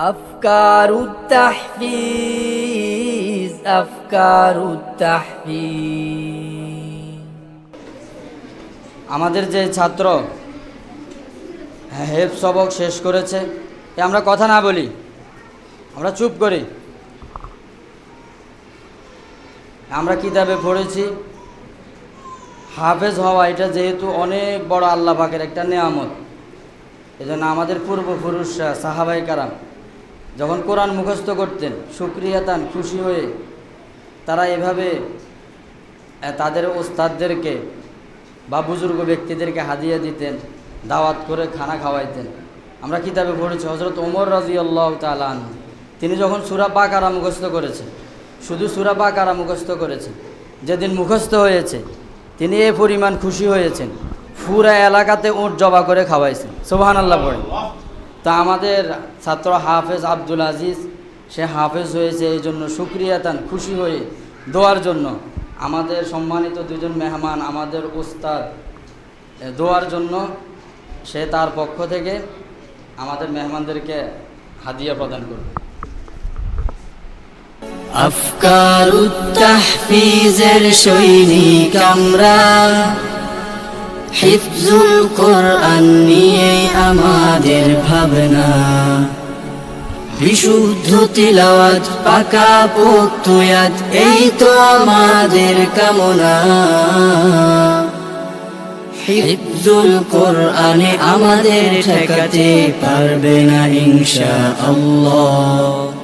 أفكار التحفيز أفكار التحفيز আমাদের যে ছাত্র হেফ সবক শেষ করেছে এ আমরা কথা না বলি আমরা চুপ করি আমরা কিতাবে পড়েছি হাফেজ হওয়া এটা যেহেতু অনেক বড় আল্লাহ পাকের একটা নেয়ামত এজন্য আমাদের পূর্বপুরুষরা সাহাবাই কারাম যখন কোরআন মুখস্থ করতেন, সুক্রিয়া তান, খুশি হয়ে তারা এভাবে তাদের ওস্তাদদেরকে বা বুজুর্গ ব্যক্তিদেরকে হাদিয়া দিতেন, দাওয়াত করে খানা খাওয়াইতেন। আমরা কিতাবে পড়েছি হজরত ওমর রাজি আল্লাহ তালান তিনি যখন সুরা পাকারা মুখস্থ করেছে শুধু সুরা পাকারা মুখস্থ করেছে যেদিন মুখস্থ হয়েছে, তিনি এ পরিমাণ খুশি হয়েছেন। পুরা এলাকাতে উঁট জবা করে খাওয়াইছেন। সোহান আল্লাহ পড়ে তা আমাদের ছাত্র হাফেজ আব্দুল আজিজ, সে হাফেজ হয়েছে এই জন্য সুক্রিয়াতান খুশি হয়ে দোয়ার জন্য। আমাদের সম্মানিত দুজন মেহমান, আমাদের উস্তাদ দোয়ার জন্য সে তার পক্ষ থেকে আমাদের মেহমানদেরকে হাদিয়া প্রদান করবে। আফকার উত্তাহফিজের সৈনিক আমরা হিফজুল কোরআন নিয়ে আমার আমাদের ভাবনা। বিশুদ্ধ তিলাওয়াত, পাকা পোক্তয়াত, এই তো আমাদের কামনা। হিফজুল কোরআনে আমাদের ঠেকাতে পারবে না ইনশা আল্লাহ